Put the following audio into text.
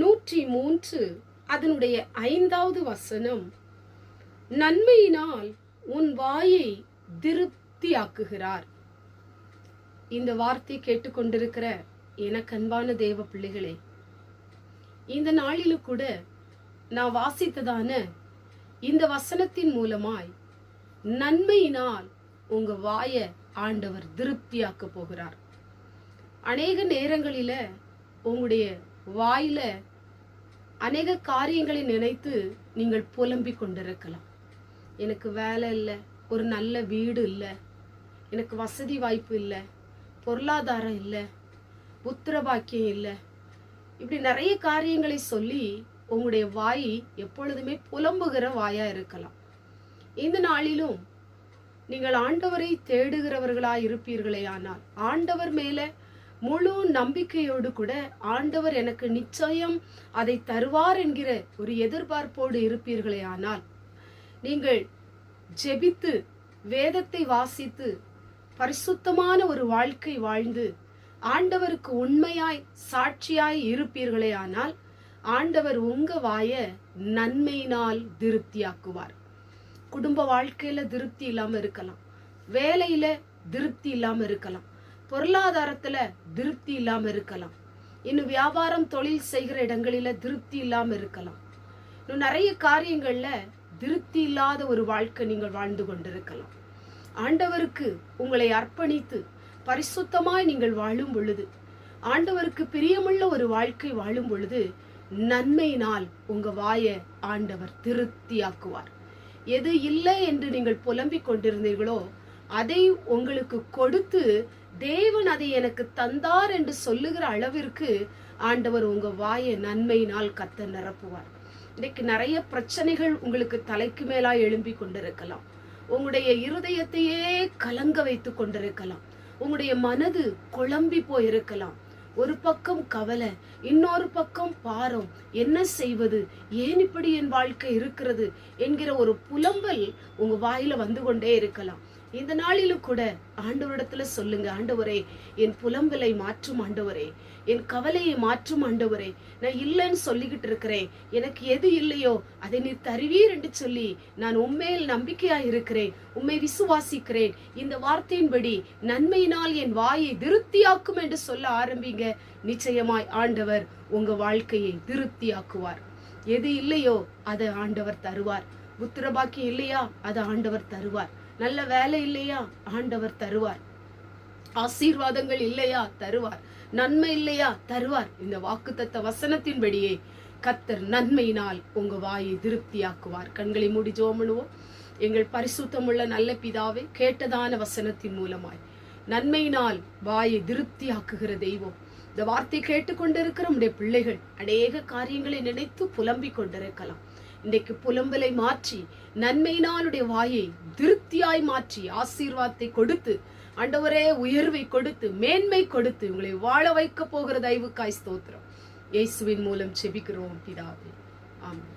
நூற்றி மூன்று அதனுடைய ஐந்தாவது வசனம் நன்மையினால் உன் வாயை திருப்தியாக்குகிறார். இந்த வார்த்தை கேட்டுக்கொண்டிருக்கிற எனக்கு அன்பான தேவ பிள்ளைகளே இந்த நாளிலும் கூட நான் வாசித்ததான இந்த வசனத்தின் மூலமாய் நன்மையினால் உங்க வாய ஆண்டவர் திருப்தியாக்க போகிறார். அநேக நேரங்களில உங்களுடைய வாயில அநேக காரியங்களை நினைத்து நீங்கள் புலம்பிக் கொண்டிருக்கலாம். எனக்கு வேலை இல்லை ஒரு நல்ல வீடு இல்லை எனக்கு வசதி வாய்ப்பு இல்லை பொருளாதாரம் இல்லை புத்திர பாக்கியம் இல்லை. இப்படி நிறைய காரியங்களை சொல்லி உங்களுடைய வாய் எப்பொழுதுமே புலம்புகிற வாயா இருக்கலாம். இந்த நாளிலும் நீங்கள் ஆண்டவரை தேடுகிறவர்களாக இருப்பீர்களே ஆனால் ஆண்டவர் மேலே முழு நம்பிக்கையோடு கூட ஆண்டவர் எனக்கு நிச்சயம் அதை தருவார் என்கிற ஒரு எதிர்பார்ப்போடு இருப்பீர்களே ஆனால் நீங்கள் ஜெபித்து வேதத்தை வாசித்து பரிசுத்தமான ஒரு வாழ்க்கை வாழ்ந்து ஆண்டவருக்கு உண்மையாய் சாட்சியாய் இருப்பீர்களே ஆனால் ஆண்டவர் உங்க வாய நன்மையினால் திருப்தியாக்குவார். குடும்ப வாழ்க்கையில திருப்தி இல்லாம இருக்கலாம். வேலையில திருப்தி இல்லாம இருக்கலாம். பொருளாதாரத்துல திருப்தி இல்லாம இருக்கலாம். இன்னும் வியாபாரம் தொழில் செய்கிற இடங்களில திருப்தி இல்லாம இருக்கலாம். இன்னும் நிறைய காரியங்கள்ல திருப்தி இல்லாத ஒரு வாழ்க்கை நீங்கள் வாழ்ந்து கொண்டிருக்கலாம். ஆண்டவருக்கு உங்களை அர்ப்பணித்து பரிசுத்தமாய் நீங்கள் வாழும் பொழுது ஆண்டவருக்கு பிரியமுள்ள ஒரு வாழ்க்கை வாழும் பொழுது நன்மையினால் உங்க வாய ஆண்டவர் திருப்தியாக்குவார். எது இல்லை என்று நீங்கள் புலம்பிக் கொண்டிருந்தீர்களோ அதை உங்களுக்கு கொடுத்து தேவன் அதை எனக்கு தந்தார் என்று சொல்லுகிற அளவிற்கு ஆண்டவர் உங்க வாயை நன்மையினால் கத்த நிரப்புவார். இன்னைக்கு நிறைய பிரச்சனைகள் உங்களுக்கு தலைக்கு மேலா எழும்பி கொண்டிருக்கலாம். உங்களுடைய இருதயத்தையே கலங்க வைத்து கொண்டிருக்கலாம். உங்களுடைய மனது குழம்பி போயிருக்கலாம். ஒரு பக்கம் கவலை இன்னொரு பக்கம் பாரம். என்ன செய்வது? ஏன் இப்படி என் வாழ்க்கை இருக்கிறது? என்கிற ஒரு புலம்பல் உங்க வாயில வந்து கொண்டே இருக்கலாம். இந்த நாளிலும் கூட ஆண்டவரிடத்துல சொல்லுங்க ஆண்டவரே என் புலம்பலை மாற்றும் ஆண்டவரே என் கவலையை மாற்றும் ஆண்டவரே நான் இல்லைன்னு சொல்லிக்கிட்டு இருக்கிறேன். எனக்கு எது இல்லையோ அதை நீ தருவீர் என்று சொல்லி நான் உண்மையில் நம்பிக்கையா இருக்கிறேன் உண்மை விசுவாசிக்கிறேன். இந்த வார்த்தையின்படி நன்மையினால் என் வாயை திருப்தியாக்கும் என்று சொல்ல ஆரம்பிங்க. நிச்சயமாய் ஆண்டவர் உங்க வாழ்க்கையை திருப்தியாக்குவார். எது இல்லையோ அதை ஆண்டவர் தருவார். புத்திரபாக்கியம் இல்லையா அதை ஆண்டவர் தருவார். நல்ல வேலை இல்லையா? ஆண்டவர் தருவார். ஆசீர்வாதங்கள் இல்லையா? தருவார். நன்மை இல்லையா? தருவார். இந்த வாக்குத்தத்த வசனத்தின்படியே கத்தர் நன்மையினால் உங்க வாயை திருப்தியாக்குவார். கண்களை மூடி ஜோமனுவோம் எங்கள் பரிசுத்தமுள்ள நல்ல பிதாவே கேட்டதான வசனத்தின் மூலமாய் நன்மையினால் வாயை திருப்தியாக்குகிற தெய்வம். இந்த வார்த்தை கேட்டுக்கொண்டிருக்கிற நம்முடைய பிள்ளைகள் அநேக காரியங்களை நினைத்து புலம்பிக் கொண்டிருக்கலாம். இன்றைக்கு புலம்பலை மாற்றி நன்மையினாலுடைய வாயை திருப்தியாய் மாற்றி ஆசீர்வாதத்தை கொடுத்து ஆண்டவரே உயர்வை கொடுத்து மேன்மை கொடுத்து உங்களை வாழ வைக்க போகிற தயவுக்காய் ஸ்தோத்திரம். இயேசுவின் மூலம் செபிக்கிறோம் பிதாவே. ஆமாம்